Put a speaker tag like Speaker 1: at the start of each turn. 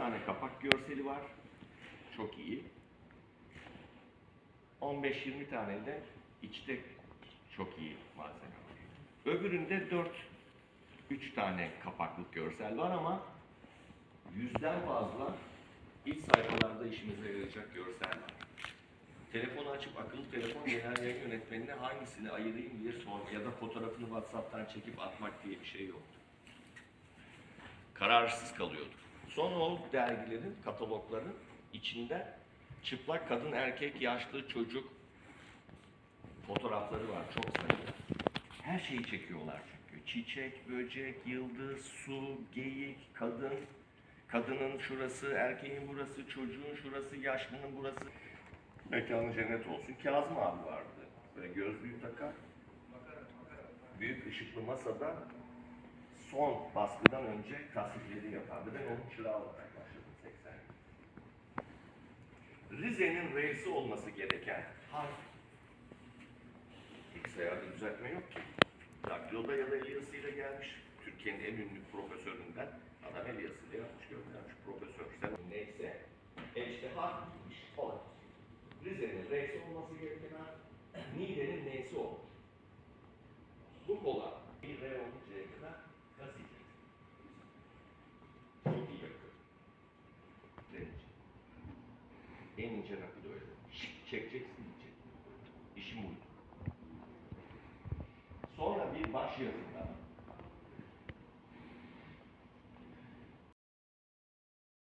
Speaker 1: tane kapak görseli var. Çok iyi. 15-20 tane de içte çok iyi malzeme var. Öbüründe 4 3 tane kapaklık görsel var ama yüzden fazla iç sayfalarda işimize yarayacak görsel var. Telefonu açıp akıllı telefon genel yayın yönetmenine hangisini ayırayım diye sor ya da fotoğrafını WhatsApp'tan çekip atmak diye bir şey yoktu. Kararsız kalıyordu. Sonra o dergilerin, katalogların içinde çıplak kadın, erkek, yaşlı, çocuk fotoğrafları var çok sayıda. Her şeyi çekiyorlar çünkü. Çiçek, böcek, yıldız, su, geyik, kadın. Kadının şurası, erkeğin burası, çocuğun şurası, yaşlının burası. Mekanı cennet olsun. Kazım abi vardı. Böyle gözlüğü takar. Büyük ışıklı masada son baskıdan önce tasnifleri yapardı. Ben onun çırağı olarak başladım 80 Rize'nin reisi olması gereken harf. Bilgisayarda düzeltme yok ki. Daktiloda ya da Elias'ıyla gelmiş. Türkiye'nin en ünlü profesöründen. Adam Elias'ıyla yapmış göndermiş profesör. Sen neyse. E işte harf gitmiş. Rize'nin reisi olması gereken harf. Niğde'nin neysi olmuş. Bu kolay. En ince rakı da öyle. Şık çekeceksin diyecek. İşim buydu. Sonra bir baş yazında